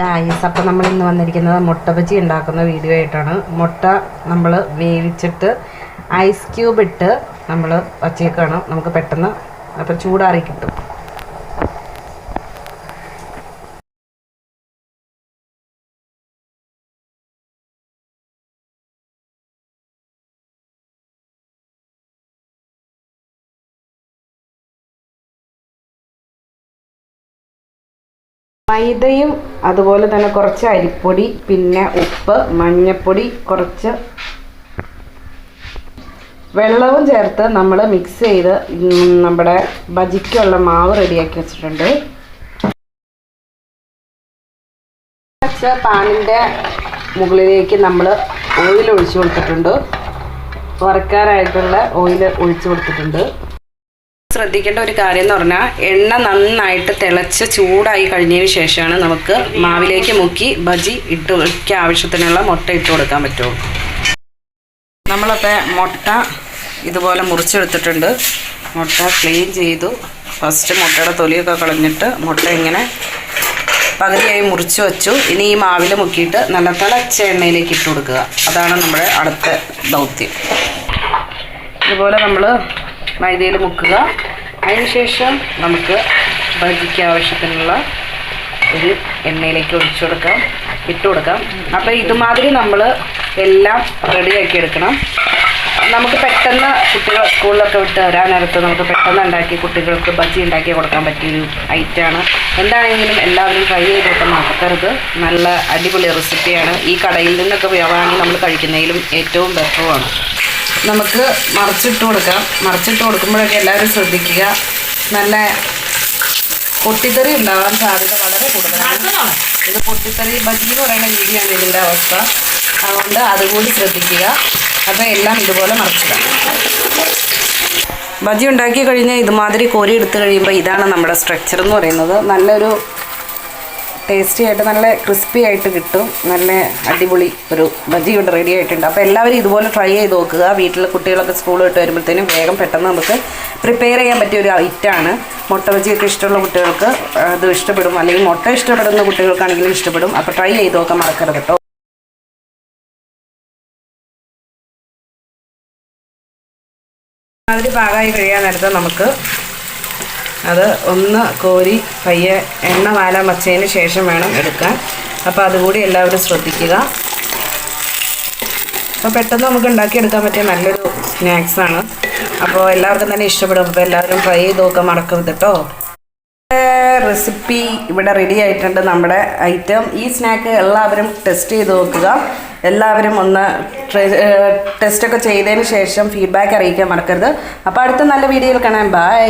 Guys അപ്പം നമ്മൾ ഇന്ന് വന്നിരിക്കുന്നത് മുട്ട ബജി ഉണ്ടാക്കുന്ന വീഡിയോ ആയിട്ടാണ്. മുട്ട നമ്മൾ വേവിച്ചിട്ട് ഐസ് ക്യൂബ് ഇട്ട് നമ്മൾ വച്ചേക്കാണ് നമുക്ക് പെട്ടെന്ന് അപ്പം ചൂടാറി കിട്ടും. മൈദയും അതുപോലെ തന്നെ കുറച്ച് അരിപ്പൊടി പിന്നെ ഉപ്പ് മഞ്ഞൾപ്പൊടി കുറച്ച് വെള്ളവും ചേർത്ത് നമ്മൾ മിക്സ് ചെയ്ത് നമ്മുടെ ബജിക്കുള്ള മാവ് റെഡിയാക്കി വെച്ചിട്ടുണ്ട്. വെച്ച പാനിന്റെ മുകളിലേക്ക് നമ്മൾ ഓയിൽ ഒഴിച്ചു കൊടുത്തിട്ടുണ്ട്. വറക്കാനായിട്ടുള്ള ഓയിൽ ഒഴിച്ചു കൊടുത്തിട്ടുണ്ട്. ശ്രദ്ധിക്കേണ്ട ഒരു കാര്യം എന്ന് പറഞ്ഞാൽ എണ്ണ നന്നായിട്ട് തിളച്ച് ചൂടായി കഴിഞ്ഞതിന് ശേഷമാണ് നമുക്ക് മാവിലേക്ക് മുക്കി ബജി ഇട്ട് ഒക്കെ ആവശ്യത്തിനുള്ള മുട്ട ഇട്ട് കൊടുക്കാൻ പറ്റുള്ളൂ. നമ്മളപ്പോൾ മുട്ട ഇതുപോലെ മുറിച്ചെടുത്തിട്ടുണ്ട്. മുട്ട ക്ലീൻ ചെയ്തു. ഫസ്റ്റ് മുട്ടയുടെ തൊലിയൊക്കെ കളഞ്ഞിട്ട് മുട്ട ഇങ്ങനെ പകുതിയായി മുറിച്ച് വെച്ചു. ഇനി ഈ മാവിൽ മുക്കിയിട്ട് നല്ല തിളച്ച എണ്ണയിലേക്ക് ഇട്ട് കൊടുക്കുക. അതാണ് നമ്മുടെ അടുത്ത ദൗത്യം. ഇതുപോലെ നമ്മൾ മൈദയിൽ മുക്കുക. അതിനുശേഷം നമുക്ക് ബജിക്ക് ആവശ്യത്തിനുള്ള ഒരു എണ്ണയിലേക്ക് ഒഴിച്ചു കൊടുക്കാം ഇട്ട് കൊടുക്കാം. അപ്പോൾ ഇതുമാതിരി നമ്മൾ എല്ലാം റെഡിയാക്കി എടുക്കണം. നമുക്ക് പെട്ടെന്ന് കുട്ടികൾ സ്കൂളിലൊക്കെ വിട്ട് വരാൻ നേരത്ത് നമുക്ക് പെട്ടെന്ന് ഉണ്ടാക്കി കുട്ടികൾക്ക് ബജി ഉണ്ടാക്കി കൊടുക്കാൻ പറ്റിയൊരു ഐറ്റമാണ് എന്താണെങ്കിലും എല്ലാവരും ട്രൈ ചെയ്ത് കൊടുക്കാൻ മറക്കരുത്. നല്ല അടിപൊളി റെസിപ്പിയാണ് ഈ കടയിൽ നിന്നൊക്കെ വാങ്ങി നമ്മൾ കഴിക്കുന്നതിലും ഏറ്റവും ബെറ്ററുമാണ് നമുക്ക് മറിച്ചിട്ട് കൊടുക്കാം. മറിച്ചിട്ട് കൊടുക്കുമ്പോഴൊക്കെ എല്ലാവരും ശ്രദ്ധിക്കുക. നല്ല പൊട്ടിത്തെറി ഉണ്ടാവാൻ സാധ്യത വളരെ കൂടുതലാണ്. ഇത് പൊട്ടിത്തെറി ബജി എന്ന് പറയുന്ന രീതിയാണ് ഇതിന്റെ അവസ്ഥ. അതുകൊണ്ട് അതുകൂടി ശ്രദ്ധിക്കുക. അപ്പോൾ എല്ലാം ഇതുപോലെ മറിച്ചിടാം. ബജി ഉണ്ടാക്കി കഴിഞ്ഞാൽ ഇതുമാതിരി കോരി എടുത്ത് കഴിയുമ്പോൾ ഇതാണ് നമ്മുടെ സ്ട്രക്ചർ എന്ന് പറയുന്നത്. നല്ലൊരു ടേസ്റ്റി ആയിട്ട് നല്ല ക്രിസ്പി ആയിട്ട് കിട്ടും. നല്ല അടിപൊളി ഒരു ബജി ഇവിടെ റെഡി ആയിട്ടുണ്ട്. അപ്പോൾ എല്ലാവരും ഇതുപോലെ ട്രൈ ചെയ്ത് നോക്കുക. വീട്ടിലെ കുട്ടികളൊക്കെ സ്കൂൾ വിട്ട് വരുമ്പോഴത്തേനും വേഗം പെട്ടെന്ന് നമുക്ക് പ്രിപ്പയർ ചെയ്യാൻ പറ്റിയ ഒരു ഐറ്റമാണ് മുട്ട ബജിയൊക്കെ ഇഷ്ടമുള്ള കുട്ടികൾക്ക് അത് ഇഷ്ടപ്പെടും. അല്ലെങ്കിൽ മുട്ട ഇഷ്ടപ്പെടുന്ന കുട്ടികൾക്കാണെങ്കിലും ഇഷ്ടപ്പെടും. അപ്പോൾ ട്രൈ ചെയ്ത് നോക്കാൻ മറക്കരുത് കേട്ടോ അതിൽ പാകമായി കഴിയാൻ നേരത്തെ നമുക്ക് അത് ഒന്ന് കോരി പയ്യെ എണ്ണ വാലാൻ വച്ചതിന് ശേഷം വേണം എടുക്കാൻ. അപ്പോൾ അതുകൂടി എല്ലാവരും ശ്രദ്ധിക്കുക. അപ്പോൾ പെട്ടെന്ന് നമുക്ക് ഉണ്ടാക്കിയെടുക്കാൻ പറ്റിയ നല്ലൊരു സ്നാക്സാണ് അപ്പോൾ എല്ലാവർക്കും തന്നെ ഇഷ്ടപ്പെടും. അപ്പോൾ എല്ലാവരും ട്രൈ ചെയ്ത് നോക്കാൻ മറക്കരുത് കേട്ടോ. റെസിപ്പി ഇവിടെ റെഡി ആയിട്ടുണ്ട് നമ്മുടെ ഐറ്റം ഈ സ്നാക്ക് എല്ലാവരും ടെസ്റ്റ് ചെയ്ത് നോക്കുക. എല്ലാവരും ഒന്ന് ടെസ്റ്റൊക്കെ ചെയ്തതിന് ശേഷം ഫീഡ്ബാക്ക് അറിയിക്കാൻ മറക്കരുത്. അപ്പോൾ അടുത്ത നല്ല വീഡിയോയിൽ കാണാം. ബൈ